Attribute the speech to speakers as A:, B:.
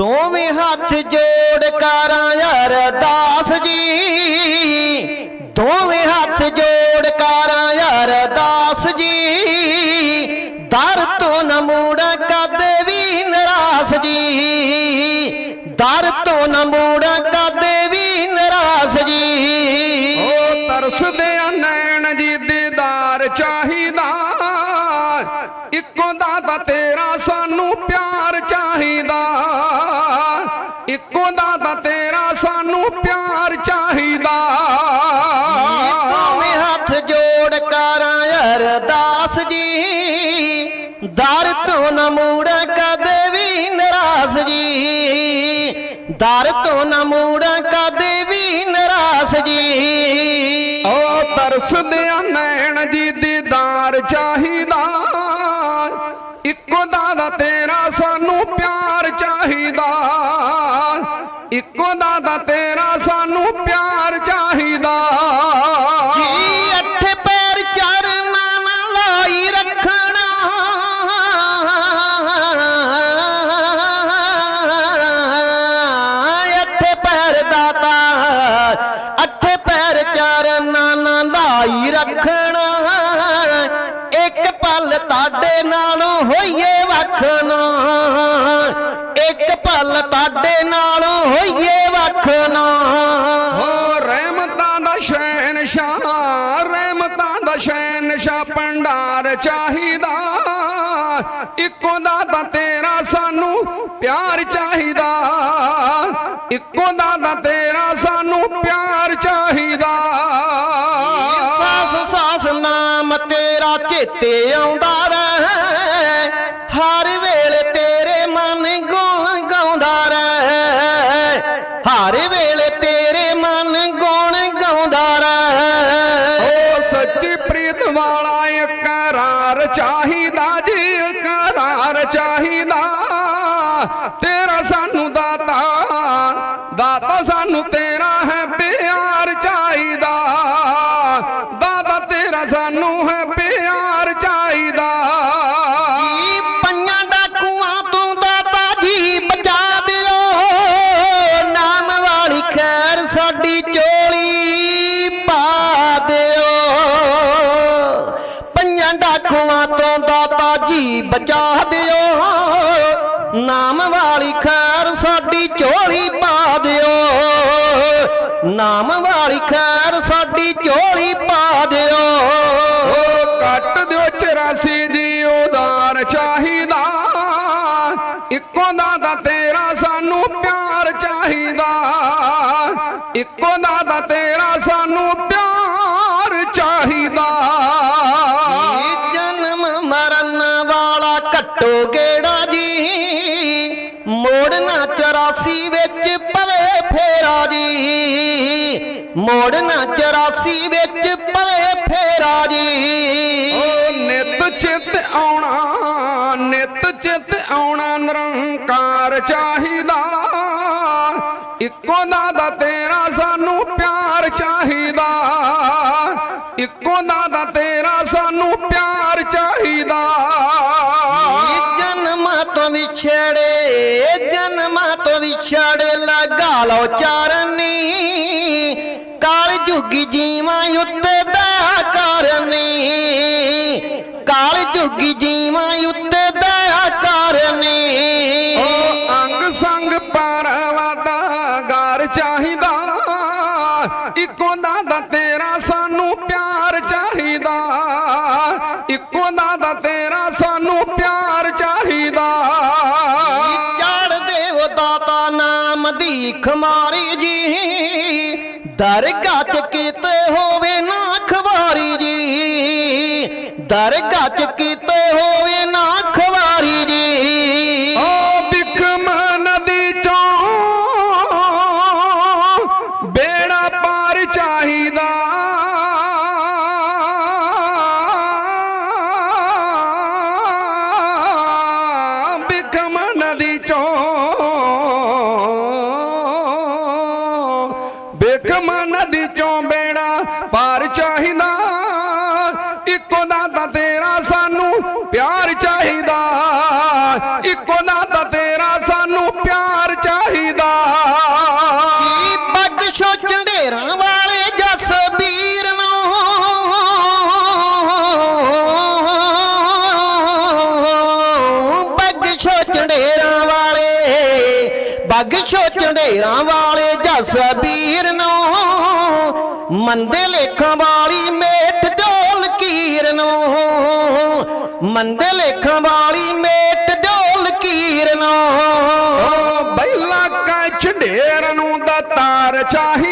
A: ਦੋਵੇਂ ਹੱਥ ਜੋੜ ਕਰਾਂ ਅਰਦਾਸ ਜੀ। ਦੋਵੇਂ ਹੱਥ ਜੋੜ ਕਰਾਂ ਅਰਦਾਸ ਜੀ। ਦਰ ਤੋਂ ਨਾ ਮੂੜਾ ਕਦੇ ਵੀ ਨਰਾਸ ਜੀ। ਦਰ ਤੋਂ ਨਾ
B: ਇੱਕੋ ਦਾਤਾ ਤੇਰਾ ਸਾਨੂੰ ਪਿਆਰ ਚਾਹੀਦਾ।
A: ਦੋਵੇਂ ਹੱਥ ਜੋੜ ਕਰਾਂ ਅਰਦਾਸ ਜੀ। ਦਰ ਤੋਂ ਨਾ ਮੂੜਾ ਕਦੇ ਵੀ ਨਿਰਾਸ਼ ਜੀ। ਦਰ ਤੋਂ ਨਾ ਮੂੜਾ ਕਦੇ ਵੀ ਨਿਰਾਸ਼ ਜੀ।
B: ਓ ਤਰਸਦੇ ਆ ਨੈਣ ਜੀ ਦੀਦਾਰ ਚਾਹੀਦਾ। ਇੱਕੋ ਦਾਦਾ ਤੇਰਾ ਸਾਨੂੰ ਪਿਆਰ ਚਾਹੀਦਾ।
A: ਜੀ ਅੱਠ ਪੈਰ ਚਰਨਾਂ ਨਾਲ ਲਾਈ ਰੱਖਣਾ। ਅੱਠ ਪੈਰ ਦਾਤਾ, ਅੱਠ ਪੈਰ ਚਰਨਾਂ ਨਾ ਲਾਈ ਰੱਖਣਾ। ਇੱਕ ਪਲ ਤੁਹਾਡੇ ਨਾਲੋਂ ਹੋਈਏ ਵੱਖਣਾ। ਇੱਕ ਪਲ ਤੁਹਾਡੇ ਨਾਲੋਂ ਹੋਈਏ
B: ਸ਼ਹਿਨਸ਼ਾਹ ਰਹਿਮਤਾਂ ਦਾ ਸ਼ਹਿਨਸ਼ਾਹ ਭੰਡਾਰ ਚਾਹੀਦਾ। ਇੱਕੋ ਦਾਤਾ ਤੇਰਾ ਸਾਨੂੰ ਪਿਆਰ ਚਾਹੀਦਾ। ਇੱਕੋ ਦਾਤਾ ਤੇਰਾ ਸਾਨੂੰ ਪਿਆਰ ਚਾਹੀਦਾ।
A: ਸਾਸ ਸਾਸ ਨਾਮ ਤੇਰਾ ਚੇਤੇ
B: ਇਕਰਾਰ ਚਾਹੀਦਾ ਜੀ ਇਕਰਾਰ ਚਾਹੀਦਾ ਤੇਰਾ
A: ਜੀ ਦਿਓ। ਨਾਮ ਵਾਲੀ ਖੈਰ ਸਾਡੀ ਝੋਲੀ ਪਾ ਦਿਓ। ਨਾਮ ਵਾਲੀ ਖੈਰ ਸਾਡੀ ਝੋਲੀ ਪਾ ਦਿਓ।
B: ਕੱਟ ਦਿਓ 84 ਦੀ ਉਦਾਰ ਚਾਹੀਦਾ। ਇੱਕੋ ਦਾਦਾ ਤੇਰਾ ਸਾਨੂੰ ਪਿਆਰ ਚਾਹੀਦਾ। ਇੱਕੋ ਦਾ ਦਾਦਾ ਤੇਰਾ
A: 84 ਵਿੱਚ ਪਵੇ ਫੇਰਾ ਜੀ। ਮੋੜਨਾ 84 ਵਿੱਚ ਪਵੇ ਫੇਰਾ ਜੀ।
B: ਓ ਨਿਤ ਚਿਤ ਆਉਣਾ ਨਿਤ ਚਿਤ ਆਉਣਾ ਨਿਰੰਕਾਰ ਚਾਹੀਦਾ। ਇੱਕੋ ਦਾਦਾ ਤੇਰਾ ਸਾਨੂੰ ਪਿਆਰ ਚਾਹੀਦਾ। ਇੱਕੋ ਦਾਦਾ ਤੇਰਾ ਸਾਨੂੰ ਪਿਆਰ ਚਾਹੀਦਾ।
A: ਤੋਂ ਵਿਛੜੇ ਜਨਮ ਤੋਂ ਵਿਛੜੇ ਲਗਾ ਲਓ ਚਾਰਨੀ। ਕਾਲ ਜੁਗੀ ਜੀਵਾਂ ਉੱਤੇ ਦਇਆ ਕਰਨੀ। ਕਾਲ ਜੁਗੀ ਜੀਵਾਂ ਉੱਤੇ ਦਇਆ ਕਰਨੀ।
B: ਓ ਅੰਗ ਸੰਗ ਪਰਵਾਦਾ ਗਾਰ ਚਾਹੀਦਾ। ਇੱਕੋ ਦਾ ਤੇਰਾ ਸਾਨੂੰ ਪਿਆਰ ਚਾਹੀਦਾ। ਇੱਕੋ ਦਾ ਤੇਰਾ ਸਾਨੂੰ ਪਿਆਰ
A: ਖਮਾਰੀ ਜੀ, ਦਰਗਾਹ ਚ ਕੀਤੇ ਹੋਵੇ ਨਾ ਖਵਾਰੀ ਜੀ, ਦਰਗਾਹ ਚ ਕੀਤੇ ਹੋਵੇ ਨਾ ਖਵਾਰੀ ਜੀ।
B: ਓ ਬਿਖਮ ਨਦੀ ਚੋਂ ਬੇ
A: ਬਗਸ਼ੋ ਵਾਲੇ ਜਸ ਵੀਰ ਨੂੰ, ਮੰਦੇ ਲੇਖਾਂ ਵਾਲੀ ਮੇਟ ਦਿਓ ਲਕੀਰ ਨੂੰ, ਮੰਦੇ ਲੇਖਾਂ ਵਾਲੀ ਮੇਟ ਦਿਓ ਲਕੀਰ ਨੂੰ।
B: ਬੈਲਾ ਕਾ ਝੰਡੇਰ ਨੂੰ ਦਾ ਤਾਰ ਚਾਹੀ